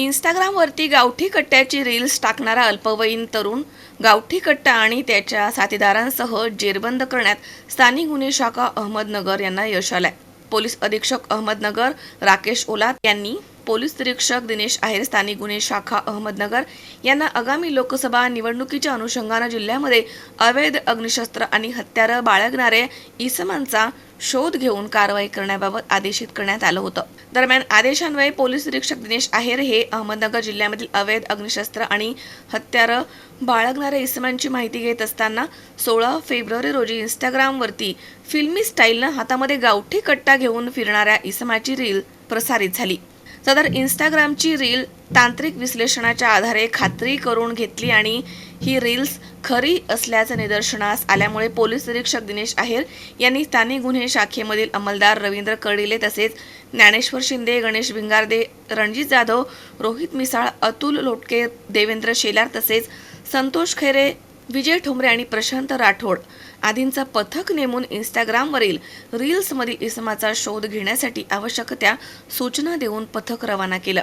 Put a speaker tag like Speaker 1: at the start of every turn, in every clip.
Speaker 1: इंस्टाग्रामवरती गावठी कट्ट्याची रील्स टाकणारा अल्पवयीन तरुण गावठी कट्टा आणि त्याच्या साथीदारांसह जेरबंद करण्यात स्थानिक गुन्हे शाखा अहमदनगर यांना यश आलंय. पोलीस अधीक्षक अहमदनगर राकेश ओलात यांनी पोलीस निरीक्षक दिनेश आहेर स्थानिक गुन्हे शाखा अहमदनगर यांना आगामी लोकसभा निवडणुकीच्या अनुषंगानं जिल्ह्यामध्ये अवैध अग्निशस्त्र आणि हत्यारं बाळगणाऱ्या इसमांचा शोध घेऊन कारवाई करण्याबाबत आदेशित करण्यात आलं होतं. दरम्यान आदेशान्वये पोलीस निरीक्षक दिनेश आहेर हे अहमदनगर जिल्ह्यामधील अवैध अग्निशस्त्र आणि हत्यारं बाळगणाऱ्या इसमांची माहिती घेत असताना सोळा फेब्रुवारी रोजी इंस्टाग्रामवरती फिल्मी स्टाईलनं हातामध्ये गावठी कट्टा घेऊन फिरणाऱ्या इसमाची रील प्रसारित झाली. सदर इंस्टाग्रामची रील तांत्रिक विश्लेषणाच्या आधारे खात्री करून घेतली आणि ही रील्स खरी असल्याचं निदर्शनास आल्यामुळे पोलीस निरीक्षक दिनेश आहेर यांनी स्थानिक गुन्हे शाखेमधील अंमलदार रवींद्र कडिले तसेच ज्ञानेश्वर शिंदे गणेश भिंगारदे रणजित जाधव रोहित मिसाळ अतुल लोटके देवेंद्र शेलार तसेच संतोष खैरे विजय ठोंबरे आणि प्रशांत राठोड आदींचं पथक नेमून इंस्टाग्रामवरील रील्समधील इसमाचा शोध घेण्यासाठी आवश्यक त्या सूचना देऊन पथक रवाना केलं.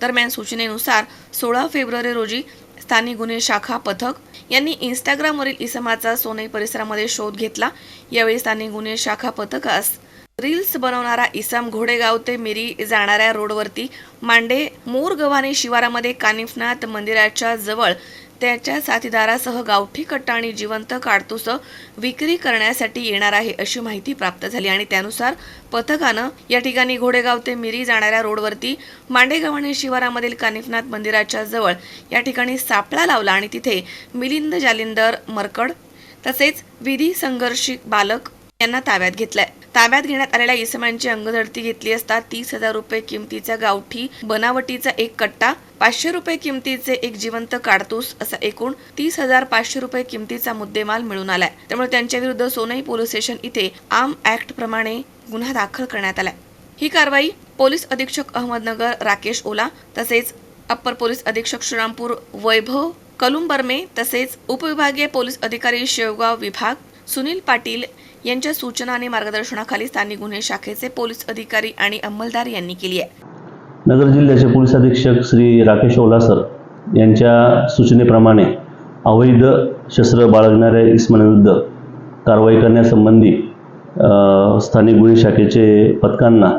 Speaker 1: दरम्यान सूचनेनुसार सोळा फेब्रुवारी रोजी स्थानिक गुन्हे शाखा पथक यांनी इंस्टाग्रामवरील इसमाचा सोनई परिसरामध्ये शोध घेतला. यावेळी स्थानिक गुन्हे शाखा पथकास रील्स बनवणारा इसम घोडेगाव ते मिरी जाणाऱ्या रोडवरती मांडे मोरगव्हाणे शिवारामध्ये कानिफनाथ मंदिराच्या जवळ त्याच्या साथीदारासह गावठी कट्टा आणि जिवंत काडतूस विक्री करण्यासाठी येणार आहे अशी माहिती प्राप्त झाली आणि त्यानुसार पथकानं या ठिकाणी घोडेगाव ते मिरी जाणाऱ्या रोडवरती मांडेगव्हाणे शिवारामधील कानिफनाथ मंदिराच्या जवळ या ठिकाणी सापळा लावला आणि तिथे मिलिंद जालिंदर मरकड तसेच विधी संघर्षिक बालक यांना ताब्यात घेतलाय. ताब्यात घेण्यात आलेल्या इसमांची अंगझडती घेतली असता तीस हजार रुपये किमतीचा गावठी बनावटीचा एक कट्टा पाचशे रुपये किमतीचे एक जिवंत काडतूस असा एकूण तीस हजार पाचशे रुपये किमतीचा मुद्देमाल मिळून आलाय. त्यामुळे त्यांच्या विरुद्ध सोनई पोलीस स्टेशन इथे आर्म ऍक्ट प्रमाणे गुन्हा दाखल करण्यात आलाय. ही कारवाई पोलीस अधीक्षक अहमदनगर राकेश ओला तसेच अप्पर पोलीस अधीक्षक श्रीरामपूर वैभव कलुंबर्मे तसेच उपविभागीय पोलीस अधिकारी शेवगाव विभाग सुनील पाटील यांच्या सूचना आणि मार्गदर्शनाखाली स्थानिक गुन्हे शाखेचे पोलीस अधिकारी आणि अंमलदार यांनी केली आहे.
Speaker 2: नगर जिल्ह्याचे पोलीस अधीक्षक श्री राकेश ओलासर यांच्या सूचनेप्रमाणे अवैध शस्त्र बाळगणाऱ्या इस्माविरुद्ध कारवाई करण्यासंबंधी स्थानिक गुन्हे शाखेचे पथकांना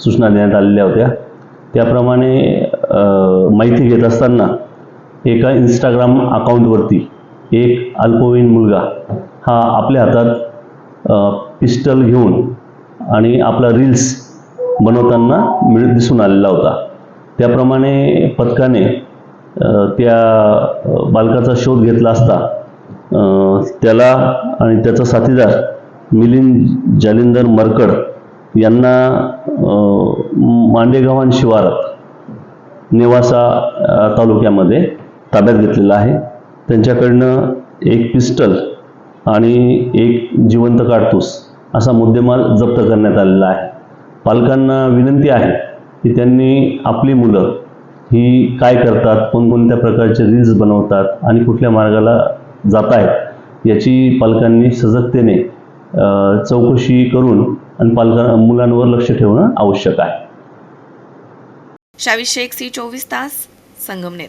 Speaker 2: सूचना देण्यात आलेल्या होत्या. त्याप्रमाणे माहिती घेत असताना एका इंस्टाग्राम अकाउंटवरती एक अल्पवयीन मुलगा हा आपल्या हातात पिस्टल घेऊन आणि आपला रील्स बनवताना मिळ दिसून आलेला होता. त्याप्रमाणे पथकाने त्या बालकाचा शोध घेतला असता. त्याला आणि त्याचा साथीदार मिलिंद जालिंदर मरकड यांना अ, मांडेगावान शिवारात नेवासा तालुक्यामध्ये ताब्यात घेतलेला आहे. त्यांच्याकडनं एक पिस्टल आणि एक जिवंत काडतूस असा मुद्देमाल जप्त करण्यात आलेला आहे. पालकांना विनंती आहे की त्यांनी आपली मुलं ही काय करतात कोणकोणत्या प्रकारचे रील्स बनवतात आणि कुठल्या मार्गाला जात आहेत याची पालकांनी सजगतेने चौकशी करून आणि पालका मुलांवर लक्ष ठेवणं आवश्यक आहे.
Speaker 1: शावी शेख सी चोवीस तास Sangamner.